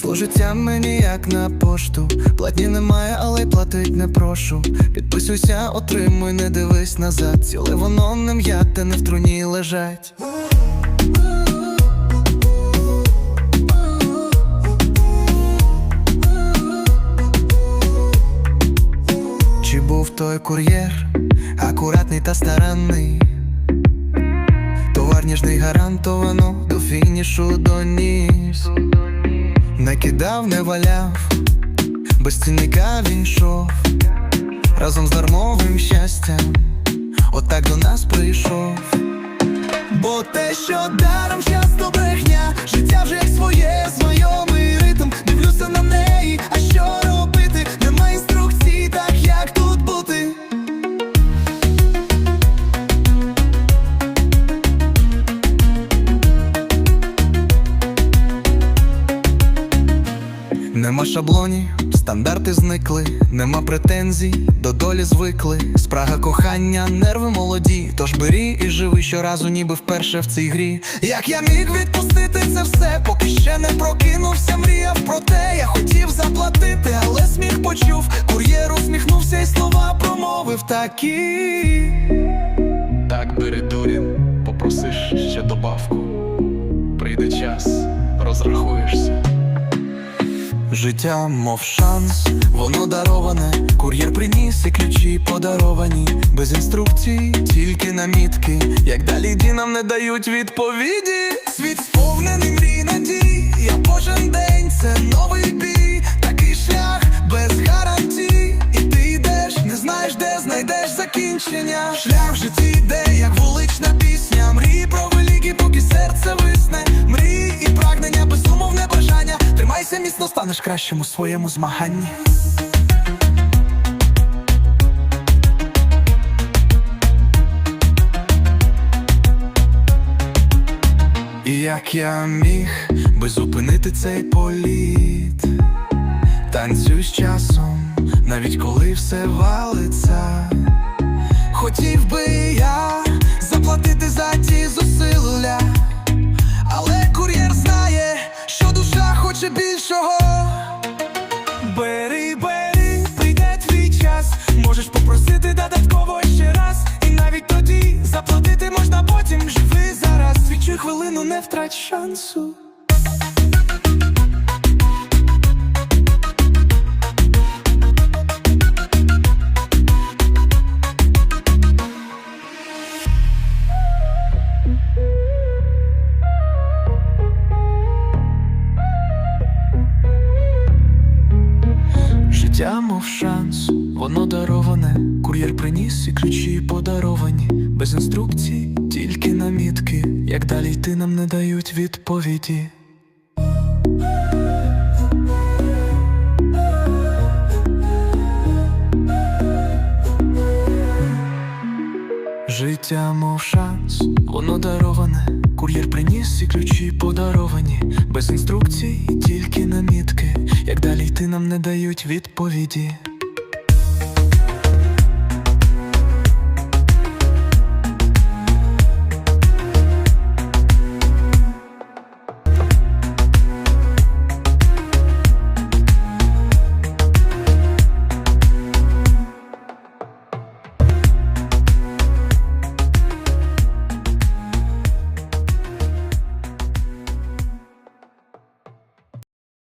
Бо життя мені як на пошту. Платні немає, але й платить не прошу. Підписуйся, отримуй, не дивись назад. Ціле воно не м'яте, не в труні лежать. Чи був той кур'єр, акуратний та старанний? Товар ніжний гарантовано до фінішу доніс. Кидав, не валяв, без цінника він йшов разом з дармовим щастям, отак до нас прийшов. Бо те, що даром часто Нема шаблонів, стандарти зникли, нема претензій, до долі звикли. Спрага кохання, нерви молоді. Тож бері і живи щоразу, ніби вперше в цій грі. Як я міг відпустити це все, поки ще не прокинувся, мріяв про те, я хотів заплатити, але сміх почув. Кур'єр усміхнувся і слова промовив такі. Так бери дурін, попросиш ще добавку. Прийде час, розрахуєшся. Життя, мов шанс, воно дароване, кур'єр приніс і ключі подаровані, без інструкцій, тільки намітки, як далі йти нам не дають відповіді. Світ сповнений мрій надій, я кожен день це новий бій, такий шлях без гарантій. І ти йдеш, не знаєш, де знайдеш закінчення. Шлях в житті йде, станеш у своєму змаганні. І як я міг би зупинити цей політ, танцюй з часом, навіть коли все валиться. Хотів би я заплатити за ті зусилля, хвилину, шансу. Життя, мов шанс, воно дароване, кур'єр приніс і ключі подаровані, без інструкцій, тільки намітки, як далі йти нам не дають відповіді. Життя, мов шанс, воно дароване, кур'єр приніс і ключі подаровані, без інструкцій, тільки намітки, як далі йти нам не дають відповіді.